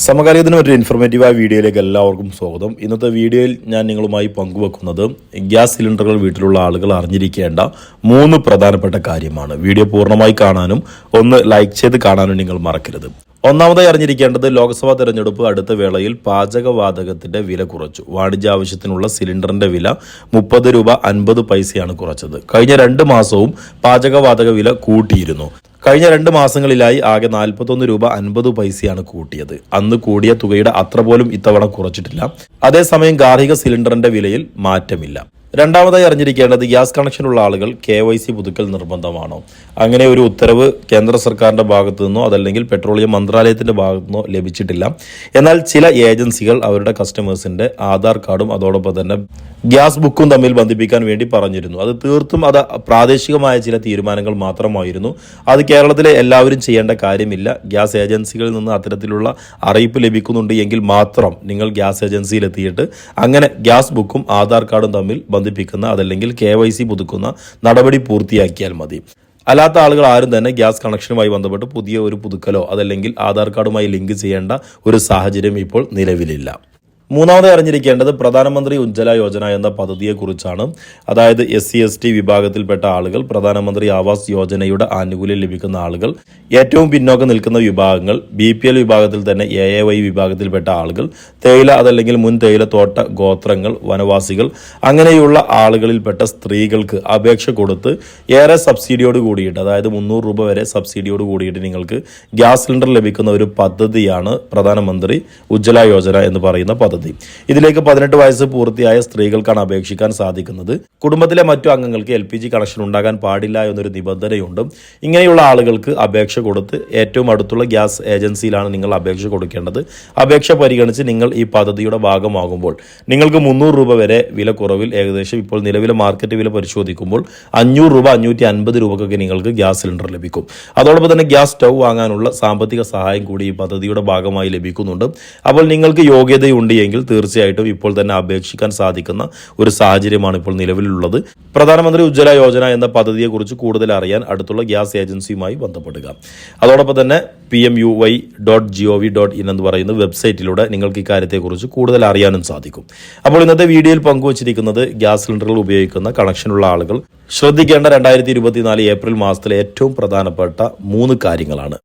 സമകാലികത്തിന് മറ്റൊരു ഇൻഫോർമേറ്റീവായ വീഡിയോയിലേക്ക് എല്ലാവർക്കും സ്വാഗതം. ഇന്നത്തെ വീഡിയോയിൽ ഞാൻ നിങ്ങളുമായി പങ്കുവെക്കുന്നത് ഗ്യാസ് സിലിണ്ടറുകൾ വീട്ടിലുള്ള ആളുകൾ അറിഞ്ഞിരിക്കേണ്ട മൂന്ന് പ്രധാനപ്പെട്ട കാര്യമാണ്. വീഡിയോ പൂർണമായി കാണാനും ഒന്ന് ലൈക്ക് ചെയ്ത് കാണാനും നിങ്ങൾ മറക്കരുത്. ഒന്നാമതായി അറിഞ്ഞിരിക്കേണ്ടത് ലോക്സഭാ തെരഞ്ഞെടുപ്പ് അടുത്ത വേളയിൽ പാചകവാതകത്തിന്റെ വില കുറച്ചു. വാണിജ്യ ആവശ്യത്തിനുള്ള സിലിണ്ടറിന്റെ വില മുപ്പത് രൂപ അൻപത് പൈസയാണ് കുറച്ചത്. കഴിഞ്ഞ രണ്ട് മാസവും പാചകവാതക വില കൂട്ടിയിരുന്നു. കഴിഞ്ഞ രണ്ട് മാസങ്ങളിലായി ആകെ നാൽപ്പത്തൊന്ന് രൂപ അൻപത് പൈസയാണ് കൂട്ടിയത്. അന്ന് കൂടിയ തുകയുടെ അത്ര പോലും ഇത്തവണ കുറച്ചിട്ടില്ല. അതേസമയം ഗാർഹിക സിലിണ്ടറിന്റെ വിലയിൽ മാറ്റമില്ല. രണ്ടാമതായി അറിഞ്ഞിരിക്കേണ്ടത് ഗ്യാസ് കണക്ഷനുള്ള ആളുകൾ കെ വൈ സി പുതുക്കൽ നിർബന്ധമാണോ? അങ്ങനെ ഒരു ഉത്തരവ് കേന്ദ്ര സർക്കാരിന്റെ ഭാഗത്തു നിന്നോ അതല്ലെങ്കിൽ പെട്രോളിയം മന്ത്രാലയത്തിന്റെ ഭാഗത്തു നിന്നോ ലഭിച്ചിട്ടില്ല. എന്നാൽ ചില ഏജൻസികൾ അവരുടെ കസ്റ്റമേഴ്സിന്റെ ആധാർ കാർഡും അതോടൊപ്പം തന്നെ ഗ്യാസ് ബുക്കും തമ്മിൽ ബന്ധിപ്പിക്കാൻ വേണ്ടി പറഞ്ഞിരുന്നു. അത് തീർത്തും അത് പ്രാദേശികമായ ചില തീരുമാനങ്ങൾ മാത്രമായിരുന്നു. അത് കേരളത്തിലെ എല്ലാവരും ചെയ്യേണ്ട കാര്യമില്ല. ഗ്യാസ് ഏജൻസികളിൽ നിന്ന് അത്തരത്തിലുള്ള അറിയിപ്പ് ലഭിക്കുന്നുണ്ട് എങ്കിൽ മാത്രം നിങ്ങൾ ഗ്യാസ് ഏജൻസിയിൽ എത്തിയിട്ട് അങ്ങനെ ഗ്യാസ് ബുക്കും ആധാർ കാർഡും തമ്മിൽ ബന്ധിപ്പിക്കുന്ന അതല്ലെങ്കിൽ കെ വൈ സി പുതുക്കുന്ന നടപടി പൂർത്തിയാക്കിയാൽ മതി. അല്ലാത്ത ആളുകൾ ആരും തന്നെ ഗ്യാസ് കണക്ഷനുമായി ബന്ധപ്പെട്ട് പുതിയ ഒരു പുതുക്കലോ അതല്ലെങ്കിൽ ആധാർ കാർഡുമായി ലിങ്ക് ചെയ്യേണ്ട ഒരു സാഹചര്യം ഇപ്പോൾ നിലവിലില്ല. മൂന്നാമതായി അറിഞ്ഞിരിക്കേണ്ടത് പ്രധാനമന്ത്രി ഉജ്ജ്വല യോജന എന്ന പദ്ധതിയെക്കുറിച്ചാണ്. അതായത് എസ് സി എസ് ടി വിഭാഗത്തിൽപ്പെട്ട ആളുകൾ പ്രധാനമന്ത്രി ആവാസ് യോജനയുടെ ആനുകൂല്യം ലഭിക്കുന്ന ആളുകൾ ഏറ്റവും പിന്നോക്കം നിൽക്കുന്ന വിഭാഗങ്ങൾ ബി പി എൽ വിഭാഗത്തിൽ തന്നെ എ എ വൈ വിഭാഗത്തിൽപ്പെട്ട ആളുകൾ തേയില അതല്ലെങ്കിൽ മുൻ തേയില തോട്ട ഗോത്രങ്ങൾ വനവാസികൾ അങ്ങനെയുള്ള ആളുകളിൽപ്പെട്ട സ്ത്രീകൾക്ക് അപേക്ഷ കൊടുത്ത് ഏറെ സബ്സിഡിയോട് കൂടിയിട്ട് അതായത് മുന്നൂറ് രൂപ വരെ സബ്സിഡിയോട് കൂടിയിട്ട് നിങ്ങൾക്ക് ഗ്യാസ് സിലിണ്ടർ ലഭിക്കുന്ന ഒരു പദ്ധതിയാണ് പ്രധാനമന്ത്രി ഉജ്ജ്വല യോജന എന്ന് പറയുന്ന പദ്ധതി. ഇതിലേക്ക് പതിനെട്ട് വയസ്സ് പൂർത്തിയായ സ്ത്രീകൾക്കാണ് അപേക്ഷിക്കാൻ സാധിക്കുന്നത്. കുടുംബത്തിലെ മറ്റു അംഗങ്ങൾക്ക് എൽ പി ജി കണക്ഷൻ ഉണ്ടാകാൻ പാടില്ല എന്നൊരു നിബന്ധനയുണ്ട്. ഇങ്ങനെയുള്ള ആളുകൾക്ക് അപേക്ഷ കൊടുത്ത് ഏറ്റവും അടുത്തുള്ള ഗ്യാസ് ഏജൻസിയിലാണ് നിങ്ങൾ അപേക്ഷ കൊടുക്കേണ്ടത്. അപേക്ഷ പരിഗണിച്ച് നിങ്ങൾ ഈ പദ്ധതിയുടെ ഭാഗമാകുമ്പോൾ നിങ്ങൾക്ക് മുന്നൂറ് രൂപ വരെ വില കുറവിൽ ഏകദേശം ഇപ്പോൾ നിലവിലെ മാർക്കറ്റ് വില പരിശോധിക്കുമ്പോൾ അഞ്ഞൂറ് രൂപ അഞ്ഞൂറ്റി അൻപത് രൂപക്കൊക്കെ നിങ്ങൾക്ക് ഗ്യാസ് സിലിണ്ടർ ലഭിക്കും. അതോടൊപ്പം തന്നെ ഗ്യാസ് സ്റ്റൗ വാങ്ങാനുള്ള സാമ്പത്തിക സഹായം കൂടി ഈ പദ്ധതിയുടെ ഭാഗമായി ലഭിക്കുന്നുണ്ട്. അപ്പോൾ നിങ്ങൾക്ക് യോഗ്യതയുണ്ട് എങ്കിൽ തീർച്ചയായിട്ടും ഇപ്പോൾ തന്നെ അപേക്ഷിക്കാൻ സാധിക്കുന്ന ഒരു സാഹചര്യമാണ് ഇപ്പോൾ നിലവിലുള്ളത്. പ്രധാനമന്ത്രി ഉജ്ജ്വല യോജന എന്ന പദ്ധതിയെക്കുറിച്ച് കൂടുതൽ അറിയാൻ അടുത്തുള്ള ഗ്യാസ് ഏജൻസിയുമായി ബന്ധപ്പെടുക. അതോടൊപ്പം തന്നെ P M U Y dot G O V dot in എന്ന് പറയുന്ന വെബ്സൈറ്റിലൂടെ നിങ്ങൾക്ക് ഇക്കാര്യത്തെക്കുറിച്ച് കൂടുതൽ അറിയാനും സാധിക്കും. അപ്പോൾ ഇന്നത്തെ വീഡിയോയിൽ പങ്കുവച്ചിരിക്കുന്നത് ഗ്യാസ് സിലിണ്ടറുകൾ ഉപയോഗിക്കുന്ന കണക്ഷനുള്ള ആളുകൾ. ശ്രദ്ധിക്കേണ്ട രണ്ടായിരത്തി ഇരുപത്തിനാല് ഏപ്രിൽ മാസത്തിലെ ഏറ്റവും പ്രധാനപ്പെട്ട മൂന്ന് കാര്യങ്ങളാണ്.